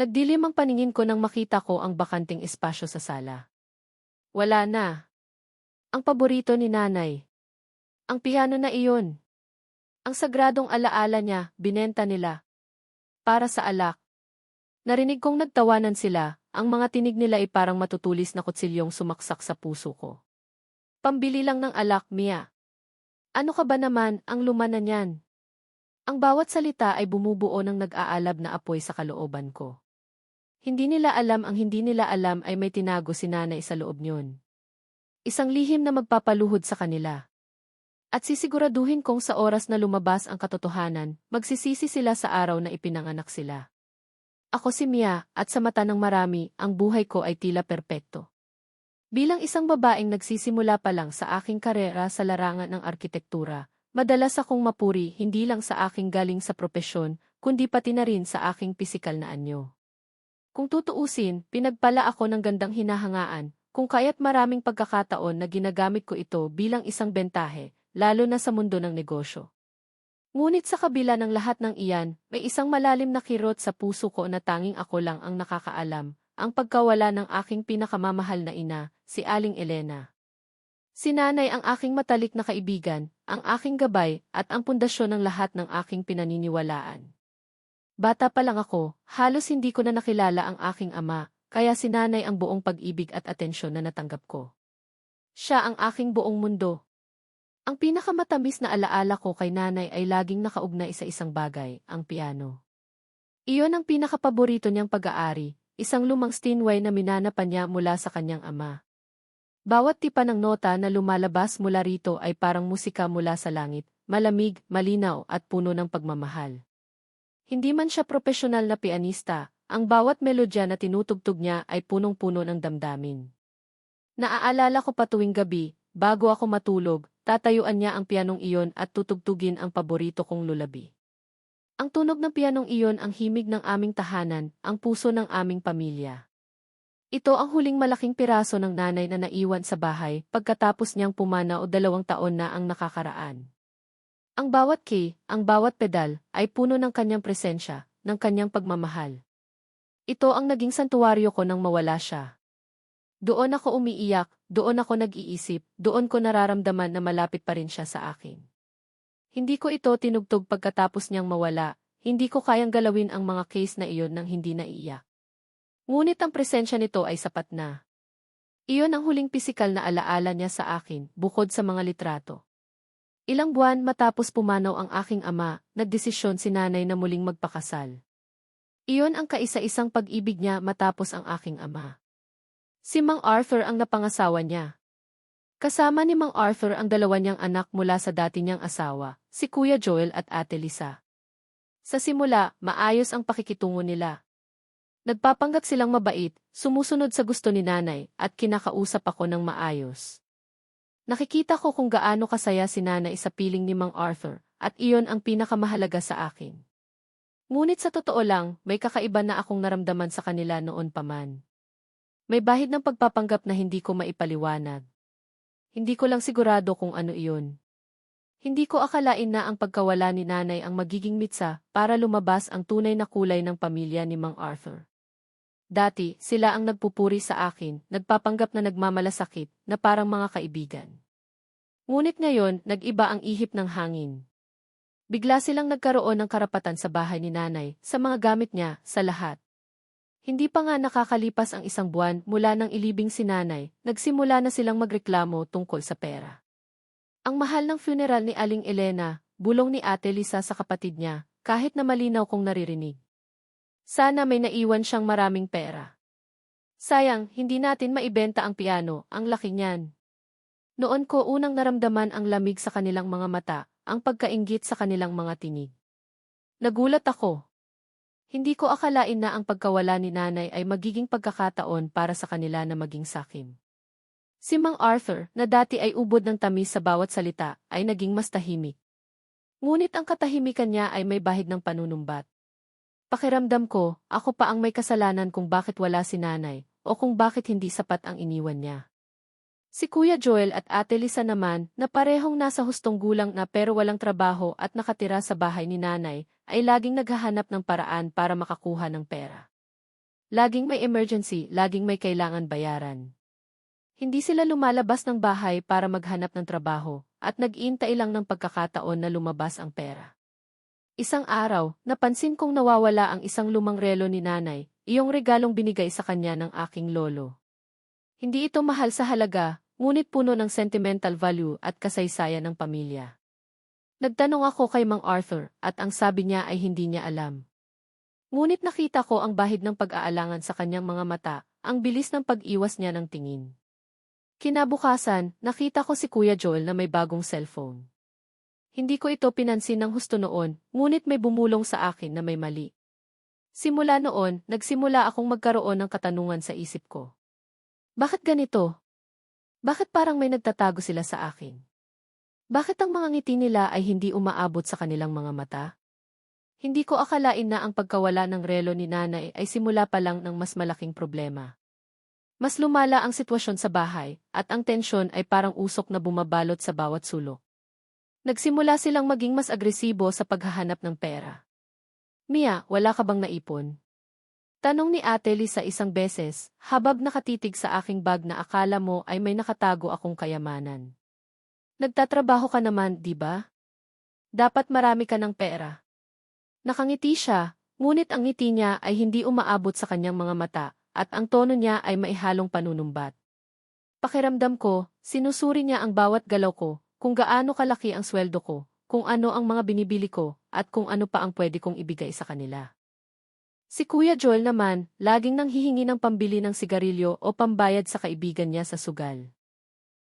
Nagdilim ang paningin ko nang makita ko ang bakanting espasyo sa sala. Wala na. Ang paborito ni nanay. Ang piano na iyon. Ang sagradong alaala niya, binenta nila. Para sa alak. Narinig kong nagtawanan sila, ang mga tinig nila ay parang matutulis na kutsilyong sumaksak sa puso ko. Pambili lang ng alak, Mia. Ano ka ba naman, ang luma na niyan? Ang bawat salita ay bumubuo ng nag-aalab na apoy sa kalooban ko. Hindi nila alam ang hindi nila alam ay may tinago si nanay sa loob niyon. Isang lihim na magpapaluhod sa kanila. At sisiguraduhin kong sa oras na lumabas ang katotohanan, magsisisi sila sa araw na ipinanganak sila. Ako si Mia, at sa mata ng marami, ang buhay ko ay tila perpekto. Bilang isang babaeng nagsisimula pa lang sa aking karera sa larangan ng arkitektura, madalas akong mapuri hindi lang sa aking galing sa propesyon, kundi pati na rin sa aking pisikal na anyo. Kung tutuusin, pinagpala ako ng gandang hinahangaan, kung kaya't maraming pagkakataon na ginagamit ko ito bilang isang bentahe, lalo na sa mundo ng negosyo. Ngunit sa kabila ng lahat ng iyan, may isang malalim na kirot sa puso ko na tanging ako lang ang nakakaalam, ang pagkawala ng aking pinakamamahal na ina, si Aling Elena. Si nanay ang aking matalik na kaibigan, ang aking gabay, at ang pundasyon ng lahat ng aking pinaniniwalaan. Bata pa lang ako, halos hindi ko na nakilala ang aking ama, kaya sinanay ang buong pag-ibig at atensyon na natanggap ko. Siya ang aking buong mundo. Ang pinakamatamis na alaala ko kay nanay ay laging nakaugnay sa isang bagay, ang piano. Iyon ang pinakapaborito niyang pag-aari, isang lumang Steinway na minanapan niya mula sa kanyang ama. Bawat tipa ng nota na lumalabas mula rito ay parang musika mula sa langit, malamig, malinaw at puno ng pagmamahal. Hindi man siya profesional na pianista, ang bawat melodya na tinutugtog niya ay punong-puno ng damdamin. Naaalala ko pa tuwing gabi, bago ako matulog, tatayuan niya ang pianong iyon at tutugtugin ang paborito kong lulabi. Ang tunog ng pianong iyon ang himig ng aming tahanan, ang puso ng aming pamilya. Ito ang huling malaking piraso ng nanay na naiwan sa bahay pagkatapos niyang pumana o dalawang taon na ang nakakaraan. Ang bawat key, ang bawat pedal, ay puno ng kanyang presensya, ng kanyang pagmamahal. Ito ang naging santuwaryo ko nang mawala siya. Doon ako umiiyak, doon ako nag-iisip, doon ko nararamdaman na malapit pa rin siya sa akin. Hindi ko ito tinugtog pagkatapos niyang mawala, hindi ko kayang galawin ang mga case na iyon nang hindi naiiyak. Ngunit ang presensya nito ay sapat na. Iyon ang huling pisikal na alaala niya sa akin, bukod sa mga litrato. Ilang buwan matapos pumanaw ang aking ama, nagdesisyon si nanay na muling magpakasal. Iyon ang kaisa-isang pag-ibig niya matapos ang aking ama. Si Mang Arthur ang napangasawa niya. Kasama ni Mang Arthur ang dalawa niyang anak mula sa dati niyang asawa, si Kuya Joel at Ate Lisa. Sa simula, maayos ang pakikitungo nila. Nagpapanggap silang mabait, sumusunod sa gusto ni nanay, at kinakausap ako ng maayos. Nakikita ko kung gaano kasaya si nanay sa piling ni Mang Arthur, at iyon ang pinakamahalaga sa akin. Ngunit sa totoo lang, may kakaiba na akong naramdaman sa kanila noon pa man. May bahid ng pagpapanggap na hindi ko maipaliwanag. Hindi ko lang sigurado kung ano iyon. Hindi ko akalain na ang pagkawala ni nanay ang magiging mitsa para lumabas ang tunay na kulay ng pamilya ni Mang Arthur. Dati, sila ang nagpupuri sa akin, nagpapanggap na nagmamalasakit, na parang mga kaibigan. Ngunit ngayon, nag-iba ang ihip ng hangin. Bigla silang nagkaroon ng karapatan sa bahay ni nanay, sa mga gamit niya, sa lahat. Hindi pa nga nakakalipas ang isang buwan mula nang ilibing si nanay, nagsimula na silang magreklamo tungkol sa pera. Ang mahal ng funeral ni Aling Elena, bulong ni Ate Lisa sa kapatid niya, kahit na malinaw kong naririnig. Sana may naiwan siyang maraming pera. Sayang, hindi natin maibenta ang piano, ang laki niyan. Noon ko unang naramdaman ang lamig sa kanilang mga mata, ang pagkaingit sa kanilang mga tinig. Nagulat ako. Hindi ko akalain na ang pagkawala ni nanay ay magiging pagkakataon para sa kanila na maging sakim. Si Mang Arthur, na dati ay ubod ng tamis sa bawat salita, ay naging mas tahimik. Ngunit ang katahimikan niya ay may bahid ng panunumbat. Pakiramdam ko, ako pa ang may kasalanan kung bakit wala si nanay, o kung bakit hindi sapat ang iniwan niya. Si Kuya Joel at Ate Lisa naman, na parehong nasa hustong gulang na pero walang trabaho at nakatira sa bahay ni nanay, ay laging naghahanap ng paraan para makakuha ng pera. Laging may emergency, laging may kailangan bayaran. Hindi sila lumalabas ng bahay para maghanap ng trabaho, at nag-iintay lang ng pagkakataon na lumabas ang pera. Isang araw, napansin kong nawawala ang isang lumang relo ni nanay, iyong regalong binigay sa kanya ng aking lolo. Hindi ito mahal sa halaga, ngunit puno ng sentimental value at kasaysayan ng pamilya. Nagtanong ako kay Mang Arthur at ang sabi niya ay hindi niya alam. Ngunit nakita ko ang bahid ng pag-aalangan sa kanyang mga mata, ang bilis ng pag-iwas niya ng tingin. Kinabukasan, nakita ko si Kuya Joel na may bagong cellphone. Hindi ko ito pinansin ng husto noon, ngunit may bumulong sa akin na may mali. Simula noon, nagsimula akong magkaroon ng katanungan sa isip ko. Bakit ganito? Bakit parang may nagtatago sila sa akin? Bakit ang mga ngiti nila ay hindi umaabot sa kanilang mga mata? Hindi ko akalain na ang pagkawala ng relo ni nanay ay simula pa lang ng mas malaking problema. Mas lumala ang sitwasyon sa bahay, at ang tensyon ay parang usok na bumabalot sa bawat sulok. Nagsimula silang maging mas agresibo sa paghahanap ng pera. Mia, wala ka bang naipon? Tanong ni Ate Lisa isang beses, habab nakatitig sa aking bag na akala mo ay may nakatago akong kayamanan. Nagtatrabaho ka naman, di ba? Dapat marami ka ng pera. Nakangiti siya, ngunit ang ngiti niya ay hindi umaabot sa kanyang mga mata, at ang tono niya ay maihalong panunumbat. Pakiramdam ko, sinusuri niya ang bawat galaw ko, kung gaano kalaki ang sweldo ko, kung ano ang mga binibili ko, at kung ano pa ang pwede kong ibigay sa kanila. Si Kuya Joel naman, laging nang hihingi ng pambili ng sigarilyo o pambayad sa kaibigan niya sa sugal.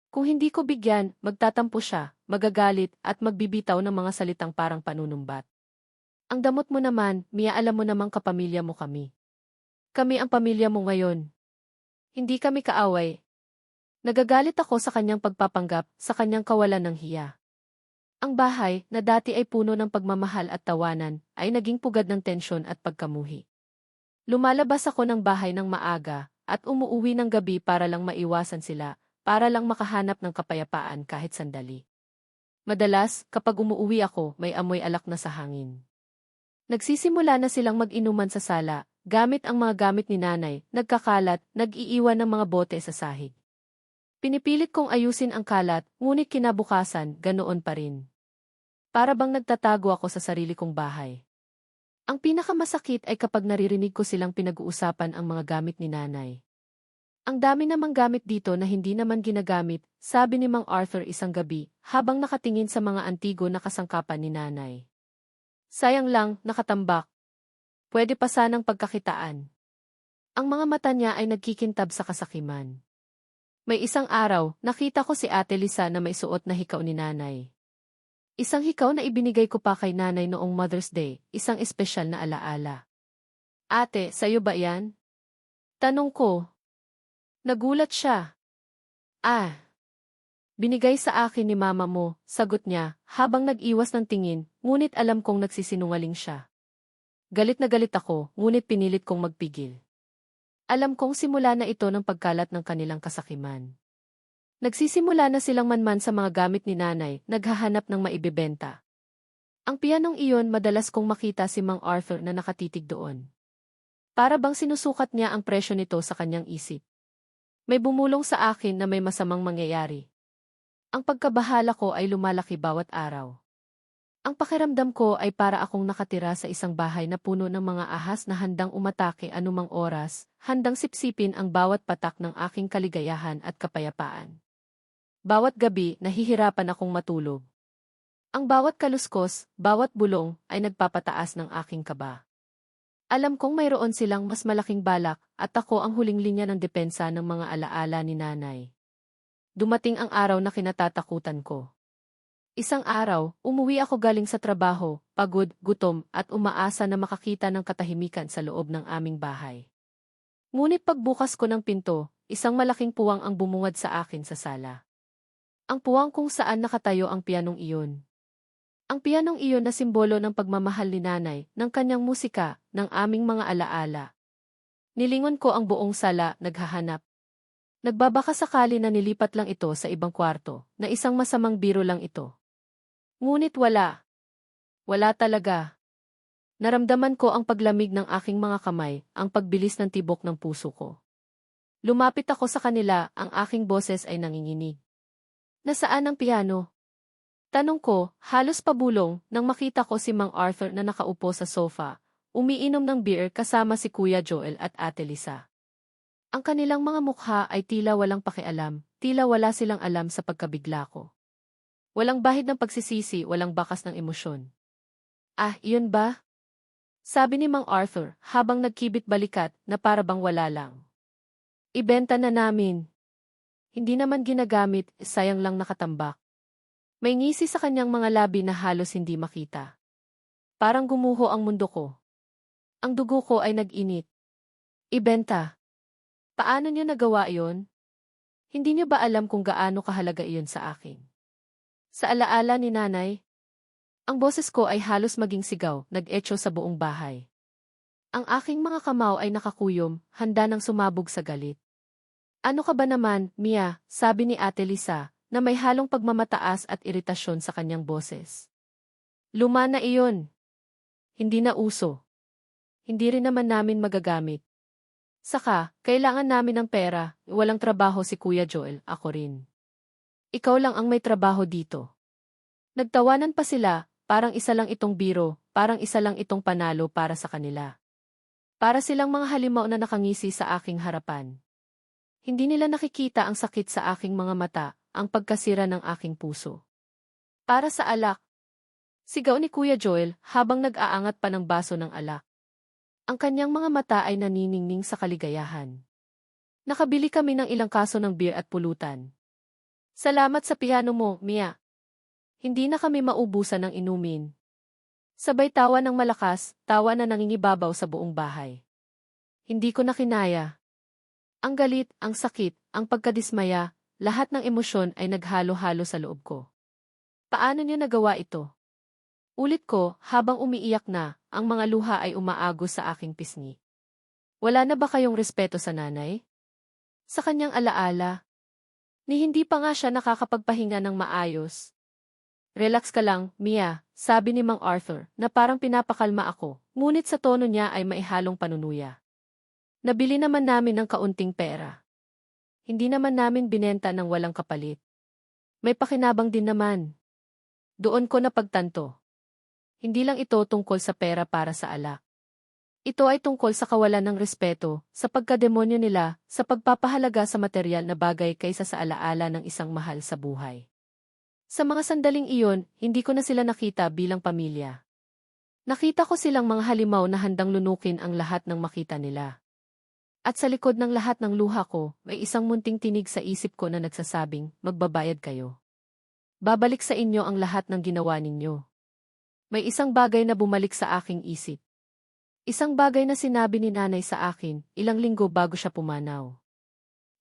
Kung hindi ko bigyan, magtatampo siya, magagalit, at magbibitaw ng mga salitang parang panunumbat. Ang damot mo naman, Mia alam mo namang kapamilya mo kami. Kami ang pamilya mo ngayon. Hindi kami kaaway. Nagagalit ako sa kanyang pagpapanggap, sa kanyang kawalan ng hiya. Ang bahay, na dati ay puno ng pagmamahal at tawanan, ay naging pugad ng tensyon at pagkamuhi. Lumalabas ako ng bahay ng maaga, at umuuwi ng gabi para lang maiwasan sila, para lang makahanap ng kapayapaan kahit sandali. Madalas, kapag umuuwi ako, may amoy alak na sa hangin. Nagsisimula na silang mag-inuman sa sala, Gamit ang mga gamit ni nanay, nagkakalat, nag-iiwan ng mga bote sa sahig. Pinipilit kong ayusin ang kalat, ngunit kinabukasan, ganoon pa rin. Para bang nagtatago ako sa sarili kong bahay. Ang pinakamasakit ay kapag naririnig ko silang pinag-uusapan ang mga gamit ni nanay. Ang dami namang gamit dito na hindi naman ginagamit, sabi ni Mang Arthur isang gabi, habang nakatingin sa mga antigo na kasangkapan ni nanay. Sayang lang, nakatambak, Pwede pa sanang pagkakitaan. Ang mga mata niya ay nagkikintab sa kasakiman. May isang araw, nakita ko si Ate Lisa na may suot na hikaw ni nanay. Isang hikaw na ibinigay ko pa kay nanay noong Mother's Day, isang espesyal na alaala. Ate, sayo ba yan? Tanong ko. Nagulat siya. Ah. Binigay sa akin ni mama mo, sagot niya, habang nag-iwas ng tingin, ngunit alam kong nagsisinungaling siya. Galit na galit ako, ngunit pinilit kong magpigil. Alam kong simula na ito ng pagkalat ng kanilang kasakiman. Nagsisimula na silang manman sa mga gamit ni nanay, naghahanap ng maibibenta. Ang pianong iyon madalas kong makita si Mang Arthur na nakatitig doon. Para bang sinusukat niya ang presyo nito sa kanyang isip. May bumulong sa akin na may masamang mangyayari. Ang pagkabahala ko ay lumalaki bawat araw. Ang pakiramdam ko ay para akong nakatira sa isang bahay na puno ng mga ahas na handang umatake anumang oras, handang sipsipin ang bawat patak ng aking kaligayahan at kapayapaan. Bawat gabi, nahihirapan akong matulog. Ang bawat kaluskos, bawat bulong, ay nagpapataas ng aking kaba. Alam kong mayroon silang mas malaking balak at ako ang huling linya ng depensa ng mga alaala ni nanay. Dumating ang araw na kinatatakutan ko. Isang araw, umuwi ako galing sa trabaho, pagod, gutom, at umaasa na makakita ng katahimikan sa loob ng aming bahay. Ngunit pagbukas ko ng pinto, isang malaking puwang ang bumungad sa akin sa sala. Ang puwang kung saan nakatayo ang pianong iyon. Ang pianong iyon na simbolo ng pagmamahal ni nanay, ng kanyang musika, ng aming mga alaala. Nilingon ko ang buong sala, naghahanap. Nagbabaka sakali na nilipat lang ito sa ibang kwarto, na isang masamang biro lang ito. Ngunit wala. Wala talaga. Naramdaman ko ang paglamig ng aking mga kamay, ang pagbilis ng tibok ng puso ko. Lumapit ako sa kanila, ang aking boses ay nanginginig. Nasaan ang piano? Tanong ko, halos pabulong, nang makita ko si Mang Arthur na nakaupo sa sofa, umiinom ng beer kasama si Kuya Joel at Ate Lisa. Ang kanilang mga mukha ay tila walang pakialam, tila wala silang alam sa pagkabigla ko. Walang bahid ng pagsisisi, walang bakas ng emosyon. Ah, iyon ba? Sabi ni Mang Arthur habang nagkibit balikat na para bang wala lang. Ibenta na namin. Hindi naman ginagamit, sayang lang nakatambak. May ngisi sa kanyang mga labi na halos hindi makita. Parang gumuho ang mundo ko. Ang dugo ko ay nag-init. Ibenta. Paano niyo nagawa iyon? Hindi niyo ba alam kung gaano kahalaga iyon sa akin? Sa alaala ni nanay, ang boses ko ay halos maging sigaw, nag-echo sa buong bahay. Ang aking mga kamao ay nakakuyom, handa nang sumabog sa galit. Ano ka ba naman, Mia, sabi ni Ate Lisa, na may halong pagmamataas at iritasyon sa kanyang boses. Luma na iyon. Hindi na uso. Hindi rin naman namin magagamit. Saka, kailangan namin ng pera, walang trabaho si Kuya Joel, ako rin. Ikaw lang ang may trabaho dito. Nagtawanan pa sila, Parang isa lang itong biro, parang isa lang itong panalo para sa kanila. Para silang mga halimaw na nakangisi sa aking harapan. Hindi nila nakikita ang sakit sa aking mga mata, ang pagkasira ng aking puso. Para sa alak. Sigaw ni Kuya Joel habang nag-aangat pa ng baso ng alak. Ang kanyang mga mata ay naniningning sa kaligayahan. Nakabili kami ng ilang kaso ng beer at pulutan. Salamat sa piano mo, Mia. Hindi na kami maubusan ng inumin. Sabay tawa ng malakas, tawa na nangingibabaw sa buong bahay. Hindi ko na kinaya. Ang galit, ang sakit, ang pagkadismaya, lahat ng emosyon ay naghalo-halo sa loob ko. Paano niyo nagawa ito? Ulit ko, habang umiiyak na, ang mga luha ay umaagos sa aking pisngi. Wala na ba kayong respeto sa nanay? Sa kanyang alaala? Ni hindi pa nga siya nakakapagpahinga ng maayos, Relax ka lang, Mia, sabi ni Mang Arthur, na parang pinapakalma ako, ngunit sa tono niya ay maihalong panunuya. Nabili naman namin ng kaunting pera. Hindi naman namin binenta ng walang kapalit. May pakinabang din naman. Doon ko napagtanto. Hindi lang ito tungkol sa pera para sa alak. Ito ay tungkol sa kawalan ng respeto, sa pagkademonyo nila, sa pagpapahalaga sa material na bagay kaysa sa alaala ng isang mahal sa buhay. Sa mga sandaling iyon, hindi ko na sila nakita bilang pamilya. Nakita ko silang mga halimaw na handang lunukin ang lahat ng makita nila. At sa likod ng lahat ng luha ko, may isang munting tinig sa isip ko na nagsasabing, magbabayad kayo. Babalik sa inyo ang lahat ng ginawa ninyo. May isang bagay na bumalik sa aking isip. Isang bagay na sinabi ni nanay sa akin, ilang linggo bago siya pumanaw.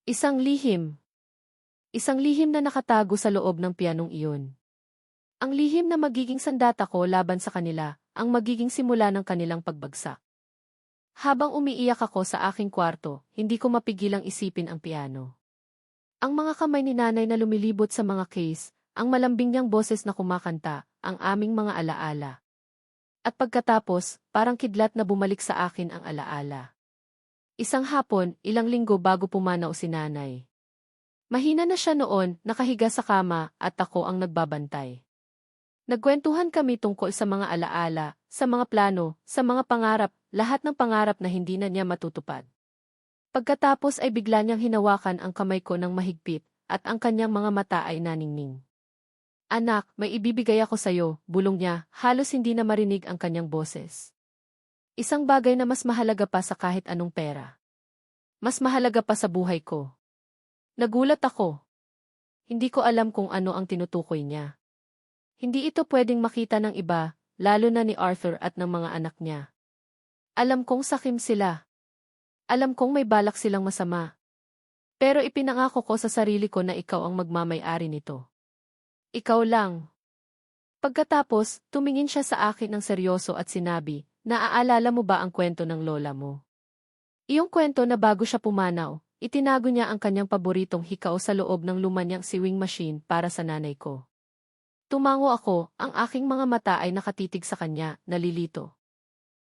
Isang lihim, Isang lihim na nakatago sa loob ng pianong iyon. Ang lihim na magiging sandata ko laban sa kanila, ang magiging simula ng kanilang pagbagsak. Habang umiiyak ako sa aking kwarto, hindi ko mapigilang isipin ang piano. Ang mga kamay ni nanay na lumilibot sa mga case, ang malambing niyang boses na kumakanta, ang aming mga alaala. At pagkatapos, parang kidlat na bumalik sa akin ang alaala. Isang hapon, ilang linggo bago pumanaw si nanay. Mahina na siya noon, nakahiga sa kama, at ako ang nagbabantay. Nagkwentuhan kami tungkol sa mga alaala, sa mga plano, sa mga pangarap, lahat ng pangarap na hindi na niya matutupad. Pagkatapos ay bigla niyang hinawakan ang kamay ko ng mahigpit, at ang kanyang mga mata ay naningning. Anak, may ibibigay ako sa'yo, bulong niya, halos hindi na marinig ang kanyang boses. Isang bagay na mas mahalaga pa sa kahit anong pera. Mas mahalaga pa sa buhay ko. Nagulat ako. Hindi ko alam kung ano ang tinutukoy niya. Hindi ito pwedeng makita ng iba, lalo na ni Arthur at ng mga anak niya. Alam kong sakim sila. Alam kong may balak silang masama. Pero ipinangako ko sa sarili ko na ikaw ang magmamay-ari nito. Ikaw lang. Pagkatapos, tumingin siya sa akin ng seryoso at sinabi, naaalala mo ba ang kwento ng lola mo? Iyong kwento na bago siya pumanaw, Itinago niya ang kanyang paboritong hikaw sa loob ng lumanyang sewing machine para sa nanay ko. Tumango ako, ang aking mga mata ay nakatitig sa kanya, nalilito.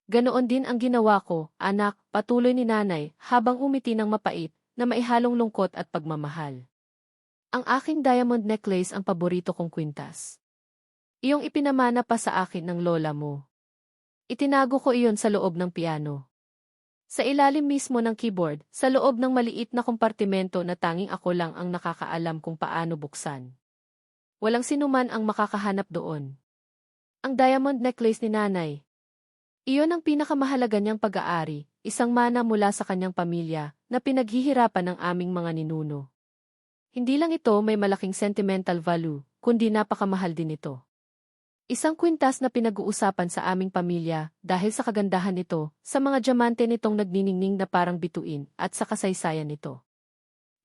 Ganoon din ang ginawa ko, anak, patuloy ni nanay, habang umiti ng mapait, na maihalong lungkot at pagmamahal. Ang aking diamond necklace ang paborito kong kwintas. Iyong ipinamana pa sa akin ng lola mo. Itinago ko iyon sa loob ng piano. Sa ilalim mismo ng keyboard, sa loob ng maliit na kompartimento na tanging ako lang ang nakakaalam kung paano buksan. Walang sinuman ang makakahanap doon. Ang diamond necklace ni nanay. Iyon ang pinakamahalaga niyang pag-aari, isang mana mula sa kanyang pamilya, na pinaghihirapan ng aming mga ninuno. Hindi lang ito may malaking sentimental value, kundi napakamahal din ito. Isang kwintas na pinag-uusapan sa aming pamilya dahil sa kagandahan nito, sa mga diamante nitong nagniningning na parang bituin at sa kasaysayan nito.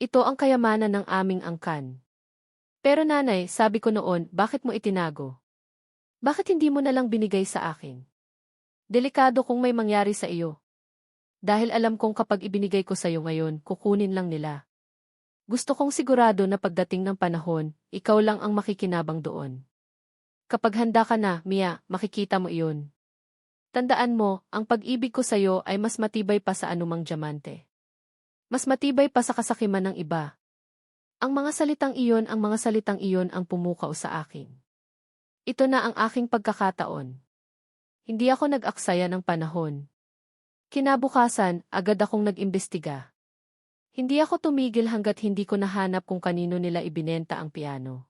Ito ang kayamanan ng aming angkan. Pero nanay, sabi ko noon, bakit mo itinago? Bakit hindi mo na lang binigay sa akin? Delikado kung may mangyari sa iyo. Dahil alam kong kapag ibinigay ko sa iyo ngayon, kukunin lang nila. Gusto kong sigurado na pagdating ng panahon, ikaw lang ang makikinabang doon. Kapag handa ka na, Mia, makikita mo iyon. Tandaan mo, ang pag-ibig ko sa'yo ay mas matibay pa sa anumang diamante. Mas matibay pa sa kasakiman ng iba. Ang mga salitang iyon ang mga salitang iyon ang pumukaw sa akin. Ito na ang aking pagkakataon. Hindi ako nag-aksaya ng panahon. Kinabukasan, agad akong nag-imbestiga. Hindi ako tumigil hanggat hindi ko nahanap kung kanino nila ibinenta ang piano.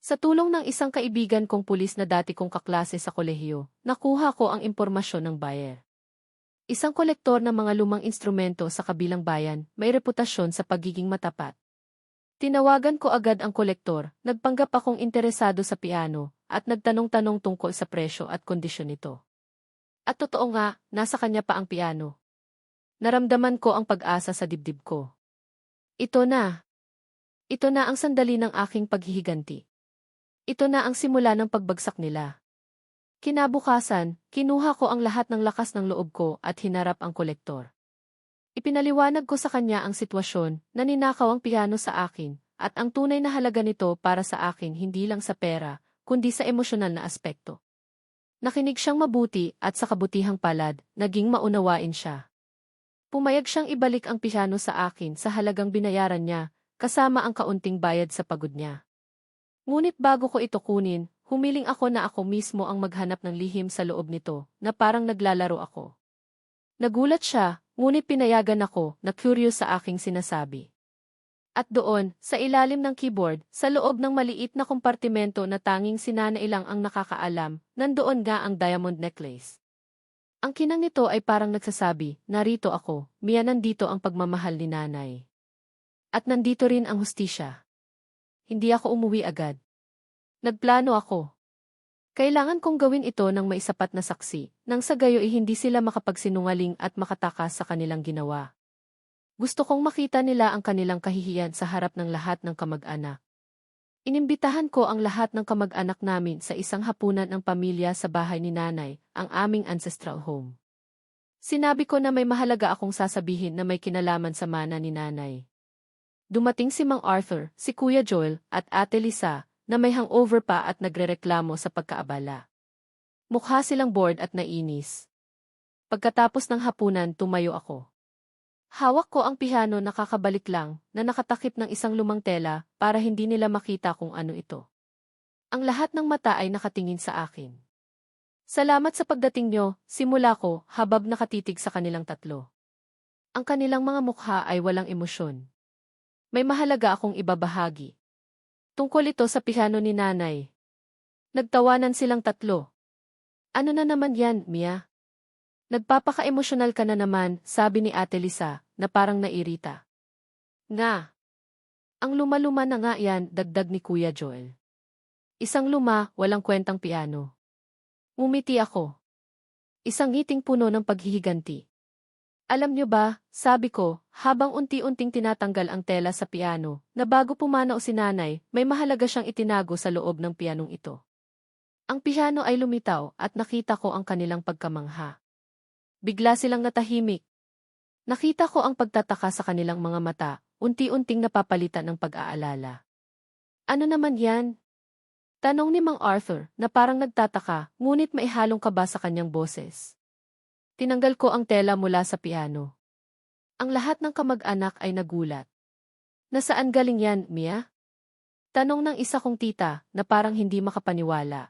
Sa tulong ng isang kaibigan kong pulis na dati kong kaklase sa kolehiyo, nakuha ko ang impormasyon ng buyer. Isang kolektor ng mga lumang instrumento sa kabilang bayan, may reputasyon sa pagiging matapat. Tinawagan ko agad ang kolektor, nagpanggap akong interesado sa piano, at nagtanong-tanong tungkol sa presyo at kondisyon nito. At totoo nga, nasa kanya pa ang piano. Naramdaman ko ang pag-asa sa dibdib ko. Ito na. Ito na ang sandali ng aking paghihiganti. Ito na ang simula ng pagbagsak nila. Kinabukasan, kinuha ko ang lahat ng lakas ng loob ko at hinarap ang kolektor. Ipinaliwanag ko sa kanya ang sitwasyon na ninakaw ang piano sa akin at ang tunay na halaga nito para sa akin hindi lang sa pera, kundi sa emosyonal na aspekto. Nakinig siyang mabuti at sa kabutihang palad, naging maunawain siya. Pumayag siyang ibalik ang piano sa akin sa halagang binayaran niya, kasama ang kaunting bayad sa pagod niya. Ngunit bago ko ito kunin, humiling ako na ako mismo ang maghanap ng lihim sa loob nito, na parang naglalaro ako. Nagulat siya, ngunit pinayagan ako, na curious sa aking sinasabi. At doon, sa ilalim ng keyboard, sa loob ng maliit na kompartimento na tanging sinanailang ang nakakaalam, nandoon nga ang diamond necklace. Ang kinang nito ay parang nagsasabi, narito ako, miya nandito ang pagmamahal ni nanay. At nandito rin ang hustisya. Hindi ako umuwi agad. Nagplano ako. Kailangan kong gawin ito ng may sapat na saksi, nang sa gayo ay hindi sila makapagsinungaling at makatakas sa kanilang ginawa. Gusto kong makita nila ang kanilang kahihiyan sa harap ng lahat ng kamag-anak. Inimbitahan ko ang lahat ng kamag-anak namin sa isang hapunan ng pamilya sa bahay ni nanay, ang aming ancestral home. Sinabi ko na may mahalaga akong sasabihin na may kinalaman sa mana ni nanay. Dumating si Mang Arthur, si Kuya Joel, at Ate Lisa, na may hangover pa at nagrereklamo sa pagkaabala. Mukha silang bored at nainis. Pagkatapos ng hapunan, tumayo ako. Hawak ko ang piano nakakabalik lang, na nakatakip ng isang lumang tela, para hindi nila makita kung ano ito. Ang lahat ng mata ay nakatingin sa akin. Salamat sa pagdating nyo, simula ko, habab nakatitig sa kanilang tatlo. Ang kanilang mga mukha ay walang emosyon. May mahalaga akong ibabahagi. Tungkol ito sa piano ni nanay. Nagtawanan silang tatlo. Ano na naman yan, Mia? Nagpapaka-emosyonal ka na naman, sabi ni Ate Lisa, na parang nairita. Nga. Ang luma-luma na nga yan, dagdag ni Kuya Joel. Isang luma, walang kwentang piano. Umiti ako. Isang ngiting puno ng paghihiganti. Alam nyo ba, sabi ko, habang unti-unting tinatanggal ang tela sa piano, na bago pumanaw si nanay, may mahalaga siyang itinago sa loob ng pianong ito. Ang piano ay lumitaw at nakita ko ang kanilang pagkamangha. Bigla silang natahimik. Nakita ko ang pagtataka sa kanilang mga mata, unti-unting napapalitan ng pag-aalala. Ano naman yan? Tanong ni Mang Arthur na parang nagtataka, ngunit maihalong ka ba sa kanyang boses? Tinanggal ko ang tela mula sa piano. Ang lahat ng kamag-anak ay nagulat. Nasaan galing yan, Mia? Tanong ng isa kong tita na parang hindi makapaniwala.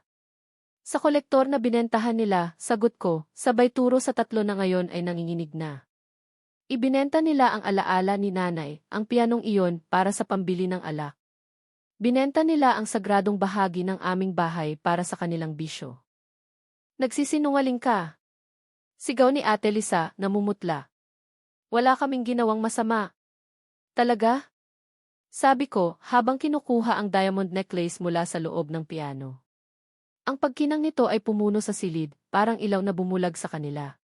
Sa kolektor na binentahan nila, sagot ko, sabay turo sa tatlo na ngayon ay nanginginig na. Ibinenta nila ang alaala ni nanay, ang pianong iyon, para sa pambili ng alak. Binenta nila ang sagradong bahagi ng aming bahay para sa kanilang bisyo. Nagsisinungaling ka. Sigaw ni Ate Lisa, namumutla. Wala kaming ginawang masama. Talaga? Sabi ko, habang kinukuha ang diamond necklace mula sa loob ng piano. Ang pagkinang nito ay pumuno sa silid, parang ilaw na bumulag sa kanila.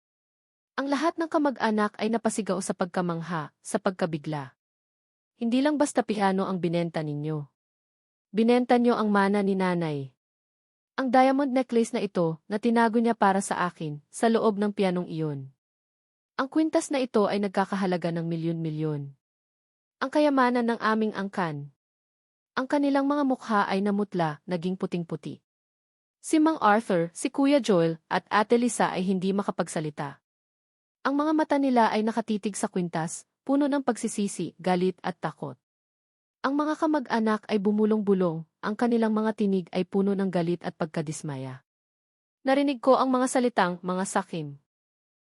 Ang lahat ng kamag-anak ay napasigaw sa pagkamangha, sa pagkabigla. Hindi lang basta piano ang binenta ninyo. Binenta nyo ang mana ni nanay. Ang diamond necklace na ito, na tinago niya para sa akin, sa loob ng pianong iyon. Ang kwintas na ito ay nagkakahalaga ng milyon-milyon. Ang kayamanan ng aming angkan. Ang kanilang mga mukha ay namutla, naging puting-puti. Si Mang Arthur, si Kuya Joel, at Ate Lisa ay hindi makapagsalita. Ang mga mata nila ay nakatitig sa kwintas, puno ng pagsisisi, galit at takot. Ang mga kamag-anak ay bumulong-bulong, ang kanilang mga tinig ay puno ng galit at pagkadismaya. Narinig ko ang mga salitang, mga sakim.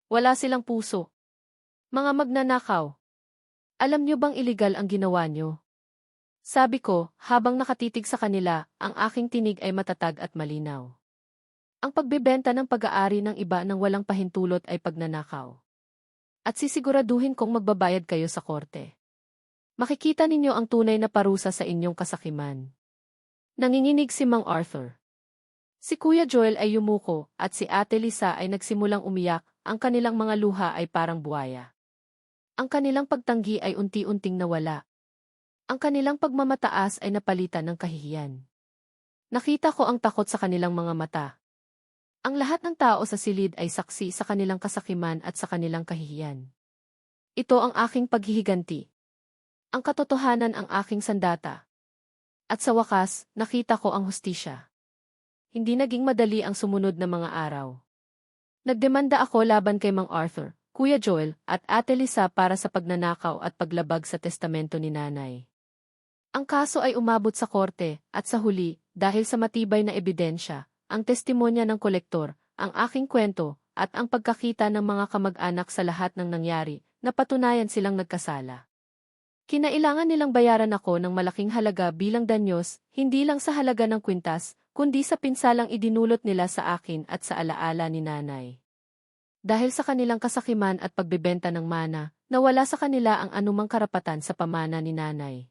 Wala silang puso. Mga magnanakaw. Alam niyo bang iligal ang ginawa niyo? Sabi ko, habang nakatitig sa kanila, ang aking tinig ay matatag at malinaw. Ang pagbebenta ng pag-aari ng iba ng walang pahintulot ay pagnanakaw. At sisiguraduhin kong magbabayad kayo sa korte. Makikita ninyo ang tunay na parusa sa inyong kasakiman. Nanginginig si Mang Arthur. Si Kuya Joel ay yumuko at si Ate Lisa ay nagsimulang umiyak ang kanilang mga luha ay parang buwaya. Ang kanilang pagtanggi ay unti-unting nawala. Ang kanilang pagmamataas ay napalitan ng kahihiyan. Nakita ko ang takot sa kanilang mga mata. Ang lahat ng tao sa silid ay saksi sa kanilang kasakiman at sa kanilang kahihiyan. Ito ang aking paghihiganti. Ang katotohanan ang aking sandata. At sa wakas, nakita ko ang hustisya. Hindi naging madali ang sumunod na mga araw. Nagdemanda ako laban kay Mang Arthur, Kuya Joel, at Ate Lisa para sa pagnanakaw at paglabag sa testamento ni nanay. Ang kaso ay umabot sa korte, at sa huli, dahil sa matibay na ebidensya, ang testimonya ng kolektor, ang aking kwento, at ang pagkakita ng mga kamag-anak sa lahat ng nangyari, napatunayan silang nagkasala. Kinailangan nilang bayaran ako ng malaking halaga bilang danyos, hindi lang sa halaga ng kwintas, kundi sa pinsalang idinulot nila sa akin at sa alaala ni nanay. Dahil sa kanilang kasakiman at pagbebenta ng mana, nawala sa kanila ang anumang karapatan sa pamana ni nanay.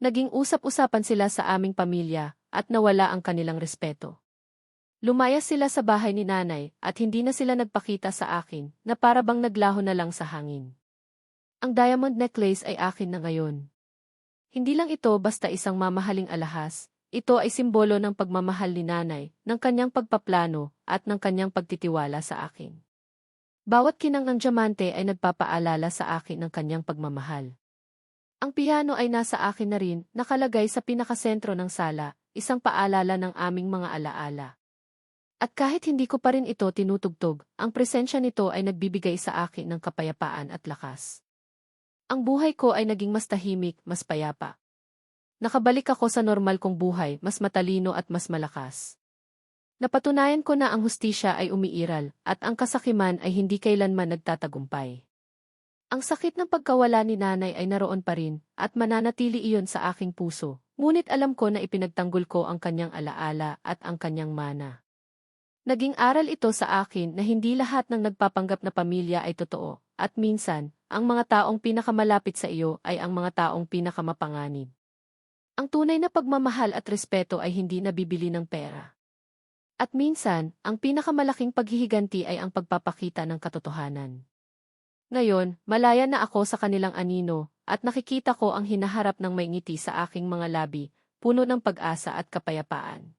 Naging usap-usapan sila sa aming pamilya at nawala ang kanilang respeto. Lumayas sila sa bahay ni nanay at hindi na sila nagpakita sa akin na para bang naglaho na lang sa hangin. Ang diamond necklace ay akin na ngayon. Hindi lang ito basta isang mamahaling alahas, ito ay simbolo ng pagmamahal ni nanay, ng kanyang pagpaplano, at ng kanyang pagtitiwala sa akin. Bawat kinang ng diamante ay nagpapaalala sa akin ng kanyang pagmamahal. Ang piano ay nasa akin na rin, nakalagay sa pinakasentro ng sala, isang paalala ng aming mga alaala. At kahit hindi ko pa rin ito tinutugtog, ang presensya nito ay nagbibigay sa akin ng kapayapaan at lakas. Ang buhay ko ay naging mas tahimik, mas payapa. Nakabalik ako sa normal kong buhay, mas matalino at mas malakas. Napatunayan ko na ang hustisya ay umiiral, at ang kasakiman ay hindi kailanman nagtatagumpay. Ang sakit ng pagkawala ni nanay ay naroon pa rin, at mananatili iyon sa aking puso, ngunit alam ko na ipinagtanggol ko ang kanyang alaala at ang kanyang mana. Naging aral ito sa akin na hindi lahat ng nagpapanggap na pamilya ay totoo, at minsan, ang mga taong pinakamalapit sa iyo ay ang mga taong pinakamapanganib. Ang tunay na pagmamahal at respeto ay hindi nabibili ng pera. At minsan, ang pinakamalaking paghihiganti ay ang pagpapakita ng katotohanan. Ngayon, malaya na ako sa kanilang anino, at nakikita ko ang hinaharap ng may ngiti sa aking mga labi, puno ng pag-asa at kapayapaan.